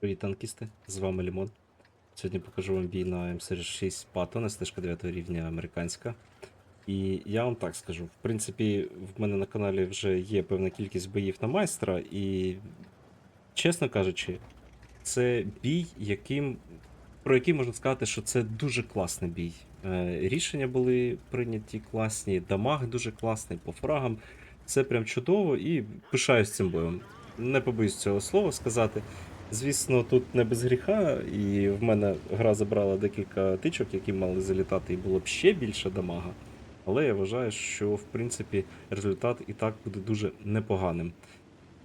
Привіт, танкісти! З вами Лімон. Сьогодні покажу вам бій на М46 Patton, стежка 9 рівня американська. І я вам так скажу: в принципі, в мене на каналі вже є певна кількість боїв на майстра, і, чесно кажучи, це бій, яким, про який можна сказати, що це дуже класний бій. Е, Рішення були прийняті класні, дамаг дуже класний по фрагам. Це прям чудово і пишаюсь цим боєм. Не побоюсь цього слова сказати. Звісно, тут не без гріха, і в мене гра забрала декілька тичок, які мали залітати, і було б ще більше дамага. Але я вважаю, що в принципі результат і так буде дуже непоганим.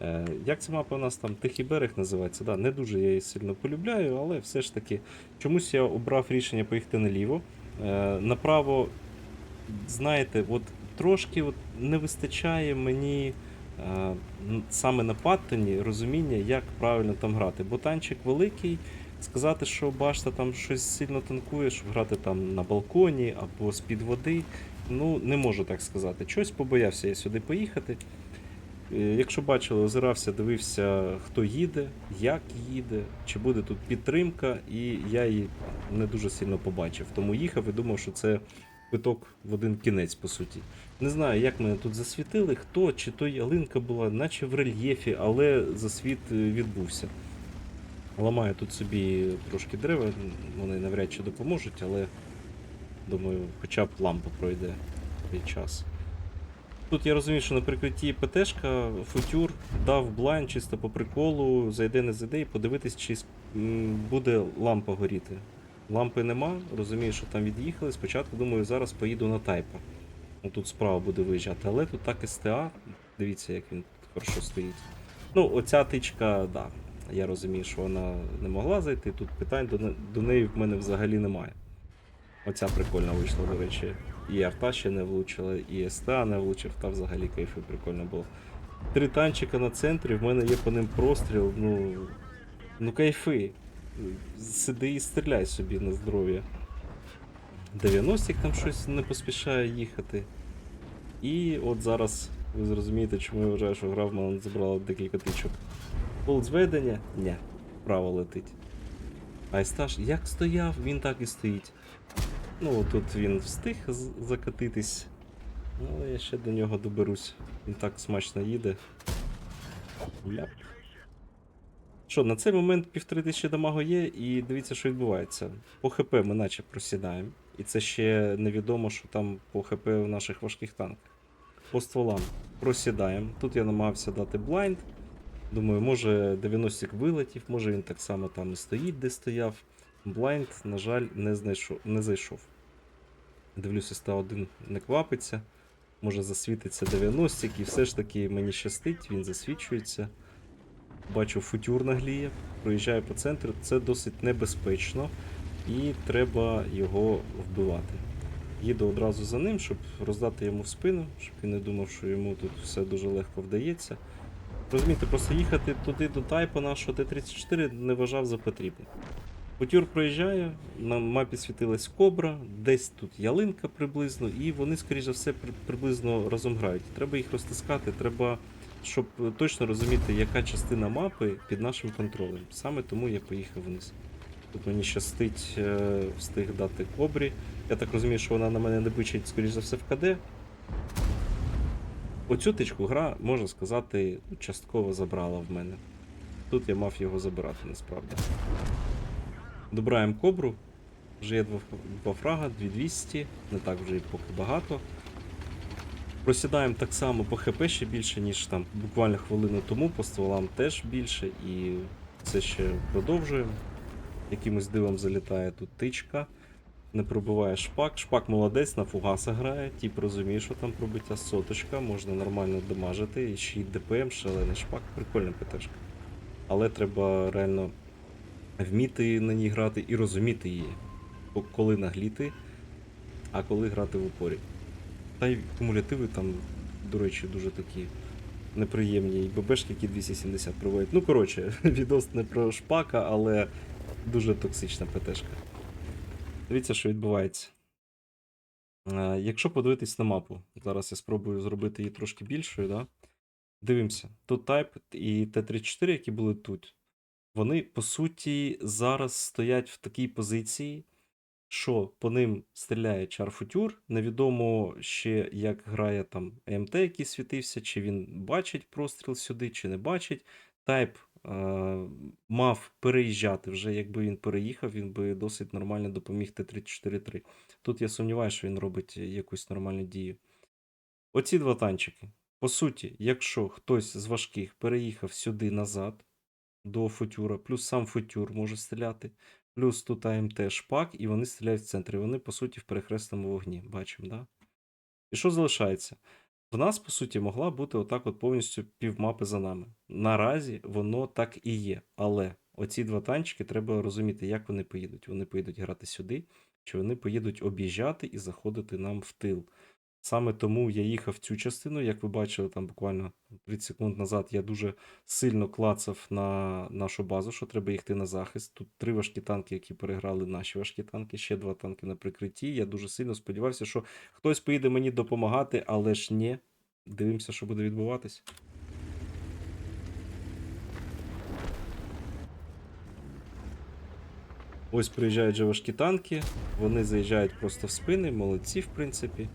Е, як ця мапа у нас там Тихий берег називається? Да, не дуже я її сильно полюбляю, але все ж таки чомусь я обрав рішення поїхати наліво. Е, направо, знаєте, от трошки от не вистачає мені саме на Паттоні розуміння, як правильно там грати. Бо танчик великий, сказати, що башта там щось сильно танкує, щоб грати там на балконі або з-під води. Ну, не можу так сказати. Чогось побоявся я сюди поїхати. Е, Якщо бачили, озирався, дивився, хто їде, як їде, чи буде тут підтримка, і я її не дуже сильно побачив. Тому їхав і думав, що це квиток в один кінець, по суті. Не знаю, як мене тут засвітили, хто, чи то ялинка була, наче в рельєфі, але засвіт е, відбувся. Ламаю тут собі трошки дерева, вони навряд чи допоможуть, але думаю, хоча б лампа пройде під час. Тут я розумію, що на прикритті ПТшка, футюр дав блайн чисто по приколу, зайде не зайде і подивитись, чи буде лампа горіти. Лампи нема, розумію, що там від'їхали. Спочатку думаю, зараз поїду на тайпа. Ну, Тут справа буде виїжджати, але тут так СТА. Дивіться, як він тут хорошо стоїть. Ну, оця тичка, да. Я розумію, що вона не могла зайти. Тут питань до, до неї в мене взагалі немає. Оця прикольна вийшла, до речі. І арта ще не влучила, і СТА не влучив, та взагалі кайфи прикольно було. Три танчика на центрі, в мене є по ним простріл, ну. Ну кайфи. Сиди і стріляй собі на здоров'я. 90 там щось не поспішає їхати. І от зараз ви зрозумієте, чому я вважаю, що гра в мене забрала декілька тичок. Пол зведення? Ні, вправо летить. Айстаж як стояв, він так і стоїть. Ну, тут він встиг закатитись. Ну, Але я ще до нього доберусь. Він так смачно їде. Ляп. Що, на цей момент півтори тисячі дамагу є, і дивіться, що відбувається. По ХП ми наче просідаємо. І це ще невідомо, що там по ХП в наших важких танках. По стволам просідаємо. Тут я намагався дати блайнд. Думаю, може 90 вилетів, може він так само там і стоїть, де стояв. Блайнд, на жаль, не, знайшов, не зайшов. Дивлюся, ста 1 не квапиться. Може засвітиться 90 і все ж таки мені щастить, він засвічується. Бачу, футюр нагліє, проїжджає по центру. Це досить небезпечно, і треба його вбивати. Їду одразу за ним, щоб роздати йому в спину, щоб він не думав, що йому тут все дуже легко вдається. Розумієте, просто їхати туди до тайпа нашого Т-34 не вважав за потрібне. Футюр проїжджає, на мапі світилась кобра, десь тут ялинка приблизно, і вони, скоріш за все, при- приблизно разом грають. Треба їх розтискати, треба, щоб е, точно розуміти, яка частина мапи під нашим контролем. Саме тому я поїхав вниз. Тут мені щастить е, встиг дати кобрі. Я так розумію, що вона на мене не бичить, скоріш за все, в КД. Оцю тичку гра, можна сказати, частково забрала в мене. Тут я мав його забирати насправді. Добираємо кобру. Вже є два, фрага, 2200, не так вже поки багато. Просідаємо так само по ХП ще більше, ніж там буквально хвилину тому, по стволам теж більше, і це ще продовжуємо. Якимось дивом залітає тут тичка. Не пробиває шпак. Шпак молодець, на фугаса грає, тіп розуміє, що там пробиття соточка, можна нормально дамажити, і ще й ДПМ, шалений шпак, прикольна ПТшка. Але треба реально вміти на ній грати і розуміти її. Ко- Коли нагліти, а коли грати в упорі. Та й кумулятиви там, до речі, дуже такі неприємні. І ББшки, які 270 проводять. Ну, коротше, відос не про шпака, але дуже токсична ПТшка. Дивіться, що відбувається. Е, Якщо подивитись на мапу, зараз я спробую зробити її трошки більшою, да? Дивимося. Тут Type і Т-34, які були тут. Вони, по суті, зараз стоять в такій позиції, що по ним стріляє Чарфутюр. Невідомо ще, як грає там МТ, який світився, чи він бачить простріл сюди, чи не бачить. Тайп е, мав переїжджати вже. Якби він переїхав, він би досить нормально допоміг Т-34-3. Тут я сумніваюся, що він робить якусь нормальну дію. Оці два танчики. По суті, якщо хтось з важких переїхав сюди назад до футюра, плюс сам футюр може стріляти, плюс тут АМТ шпак, і вони стріляють в центрі. Вони, по суті, в перехресному вогні. Бачимо, да? І що залишається? В нас, по суті, могла бути отак от повністю півмапи за нами. Наразі воно так і є. Але оці два танчики треба розуміти, як вони поїдуть. Вони поїдуть грати сюди, чи вони поїдуть об'їжджати і заходити нам в тил. Саме тому я їхав цю частину, як ви бачили, там буквально 30 секунд назад я дуже сильно клацав на нашу базу, що треба їхати на захист. Тут три важкі танки, які переграли наші важкі танки, ще два танки на прикритті. Я дуже сильно сподівався, що хтось поїде мені допомагати, але ж ні. Дивимося, що буде відбуватись. Ось приїжджають же важкі танки, вони заїжджають просто в спини, молодці, в принципі.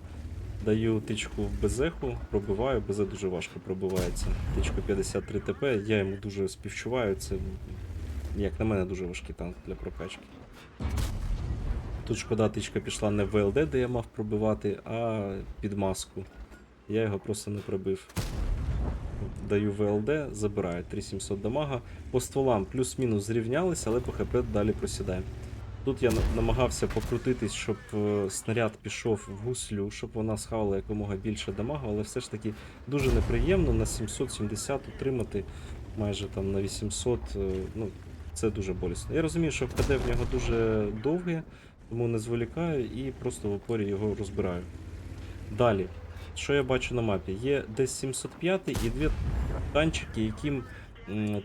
Даю тичку в безеху, пробиваю, безе дуже важко пробивається. Тичку 53 ТП, я йому дуже співчуваю, це, як на мене, дуже важкий танк для прокачки. Тут шкода, тичка пішла не в ВЛД, де я мав пробивати, а під маску. Я його просто не пробив. Даю ВЛД, забираю 3700 дамага. По стволам плюс-мінус зрівнялися, але по ХП далі просідаємо. Тут я намагався покрутитись, щоб е, снаряд пішов в гуслю, щоб вона схавала якомога більше дамагу, але все ж таки дуже неприємно на 770 утримати майже там на 800. е, Ну, це дуже болісно. Я розумію, що КД в нього дуже довге, тому не зволікаю і просто в опорі його розбираю. Далі, що я бачу на мапі? Є десь 705 і дві танчики, яким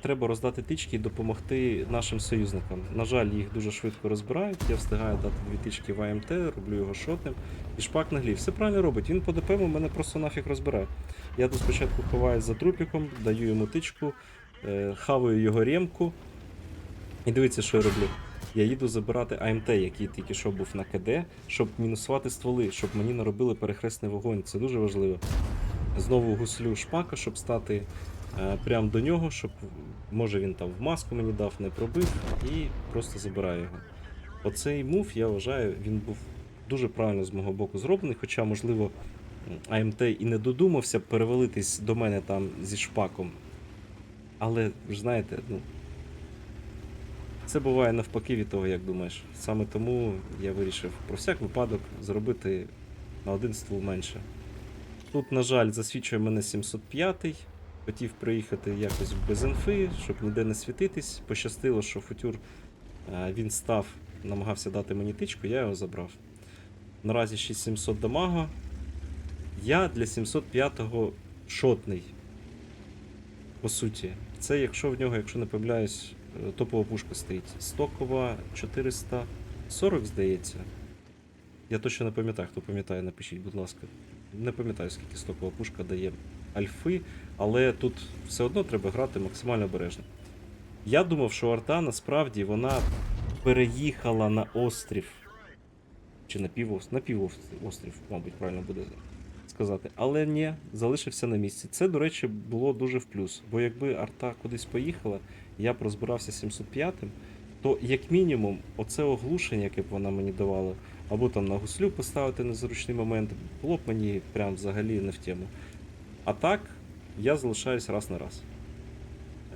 треба роздати тички і допомогти нашим союзникам. На жаль, їх дуже швидко розбирають. Я встигаю дати дві тички в АМТ, роблю його шотним. І шпак на глі. Все правильно робить. Він по ДПМу мене просто нафіг розбирає. Я тут спочатку ховаюсь за трупіком, даю йому тичку, е, хаваю його ремку. І дивіться, що я роблю. Я їду забирати АМТ, який тільки що був на КД, щоб мінусувати стволи, щоб мені наробили перехресний вогонь. Це дуже важливо. Знову гуслю шпака, щоб стати прямо до нього, щоб може він там в маску мені дав, не пробив, і просто забираю його. Оцей мув, я вважаю, він був дуже правильно з мого боку зроблений, хоча, можливо, АМТ і не додумався перевалитись до мене там зі шпаком. Але ж знаєте, ну. Це буває навпаки від того, як думаєш. Саме тому я вирішив про всяк випадок зробити на один ствол менше. Тут, на жаль, засвідчує мене 705 Хотів приїхати якось без інфи, щоб ніде не світитись. Пощастило, що футюр е, він став, намагався дати мені тичку, я його забрав. Наразі 6700 дамага. Я для 705-го шотний. По суті. Це якщо в нього, якщо не помиляюсь, е, топова пушка стоїть. Стокова 440, здається. Я точно не пам'ятаю, хто пам'ятає, напишіть, будь ласка. Не пам'ятаю, скільки стокова пушка дає альфи, але тут все одно треба грати максимально обережно. Я думав, що арта насправді вона переїхала на острів. Чи на півострів? На півострів, мабуть, правильно буде сказати. Але ні, залишився на місці. Це, до речі, було дуже в плюс. Бо якби арта кудись поїхала, я б розбирався з 705-м, то як мінімум, оце оглушення, яке б вона мені давала, або там на гуслю поставити незручний момент, було б мені прям взагалі не в тему. А так, я залишаюсь раз на раз.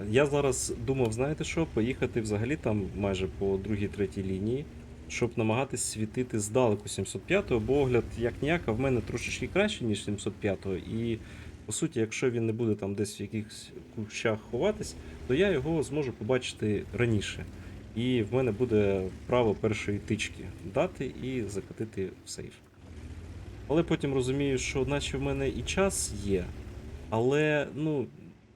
Я зараз думав, знаєте що, поїхати взагалі там майже по другій третій лінії, щоб намагатись світити здалеку 705-го, бо огляд як ніяк, а в мене трошечки краще, ніж 705-го. І по суті, якщо він не буде там десь в якихось кущах ховатись, то я його зможу побачити раніше. І в мене буде право першої тички дати і закатити в сейф. Але потім розумію, що наче в мене і час є. Але, ну,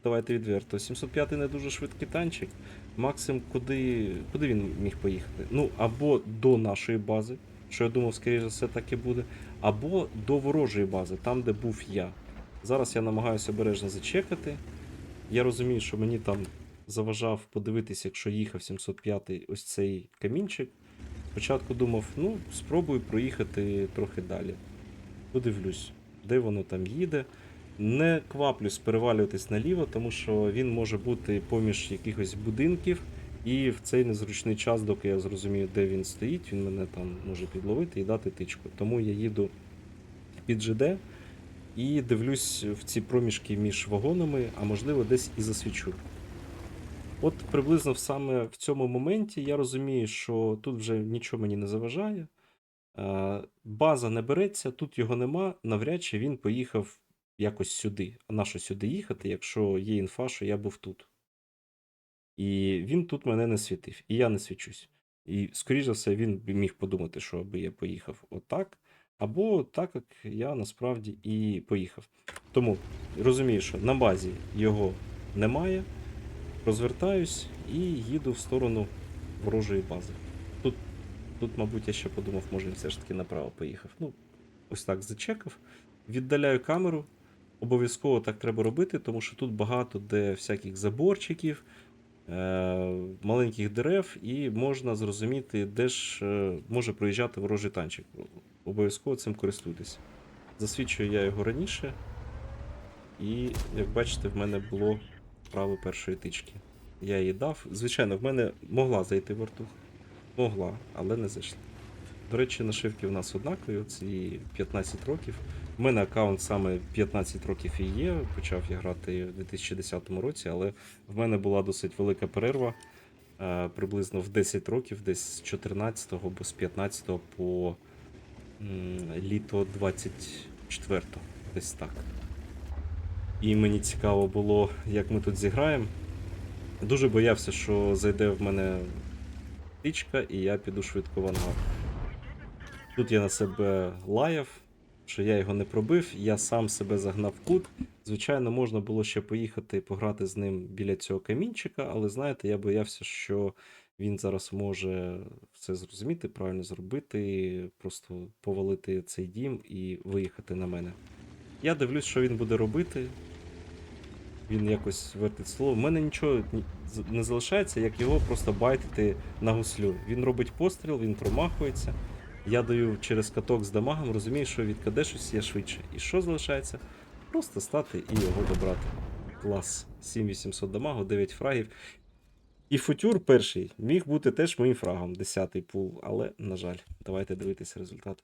давайте відверто, 705 не дуже швидкий танчик. Максим, куди, куди він міг поїхати? Ну, або до нашої бази, що я думав, скоріше за все, так і буде, або до ворожої бази, там, де був я. Зараз я намагаюся обережно зачекати. Я розумію, що мені там заважав подивитись, якщо їхав 705 ось цей камінчик. Спочатку думав, ну, спробую проїхати трохи далі. Подивлюсь, де воно там їде. Не кваплюсь перевалюватись наліво, тому що він може бути поміж якихось будинків, і в цей незручний час, доки я зрозумію, де він стоїть, він мене там може підловити і дати тичку. Тому я їду під ЖД і дивлюсь в ці проміжки між вагонами, а можливо десь і засвічу. От приблизно саме в цьому моменті я розумію, що тут вже нічого мені не заважає. Е, База не береться, тут його нема. Навряд чи він поїхав якось сюди. А на що сюди їхати, якщо є інфа, що я був тут. І він тут мене не світив, і я не свічусь. І, скоріш за все, він міг подумати, що аби я поїхав отак, або так, як я насправді і поїхав. Тому розумію, що на базі його немає. Розвертаюсь і їду в сторону ворожої бази. Тут, тут, мабуть, я ще подумав, може він все ж таки направо поїхав. Ну, ось так зачекав. Віддаляю камеру. Обов'язково так треба робити, тому що тут багато де всяких заборчиків, е- маленьких дерев, і можна зрозуміти, де ж е- може проїжджати ворожий танчик. Обов'язково цим користуйтесь. Засвідчую я його раніше. І, як бачите, в мене було право першої тички. Я її дав. Звичайно, в мене могла зайти вертух. Могла, але не зайшла. До речі, нашивки в нас однакові, оці 15 років. У мене аккаунт саме 15 років і є. Почав я грати в 2010 році, але в мене була досить велика перерва. е, Приблизно в 10 років, десь з 14 або з 15 по літо 24 десь так. І мені цікаво було, як ми тут зіграємо. Дуже боявся, що зайде в мене тичка, і я піду швидко в ангар. Тут я на себе лаяв, що я його не пробив, я сам себе загнав в кут. Звичайно, можна було ще поїхати пограти з ним біля цього камінчика, але знаєте, я боявся, що він зараз може все зрозуміти, правильно зробити, просто повалити цей дім і виїхати на мене. Я дивлюсь, що він буде робити. Він якось вертить слово. У мене нічого не залишається, як його просто байтити на гуслю. Він робить постріл, він промахується. Я даю через каток з дамагом, розумію, що від КД щось є швидше. І що залишається? Просто стати і його добрати. Клас. 7800 дамагу, 9 фрагів. І футюр перший міг бути теж моїм фрагом, 10-й пул, але, на жаль, давайте дивитися результати.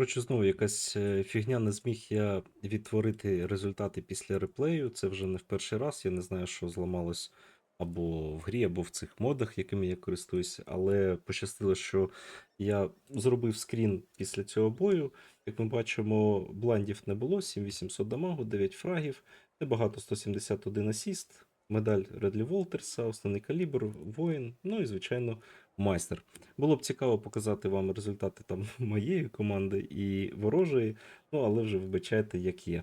Коротше, знову якась е, фігня не зміг я відтворити результати після реплею. Це вже не в перший раз. Я не знаю, що зламалось або в грі, або в цих модах, якими я користуюся. Але пощастило, що я зробив скрін після цього бою. Як ми бачимо, бландів не було, 7800 дамагу, 9 фрагів, небагато 171 асіст, медаль Редлі Волтерса, основний калібр, воїн, ну і, звичайно, майстер. Було б цікаво показати вам результати там моєї команди і ворожої, ну але вже вибачайте, як є.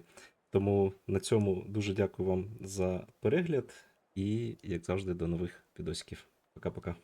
Тому на цьому дуже дякую вам за перегляд і, як завжди, до нових підосиків. Пока-пока.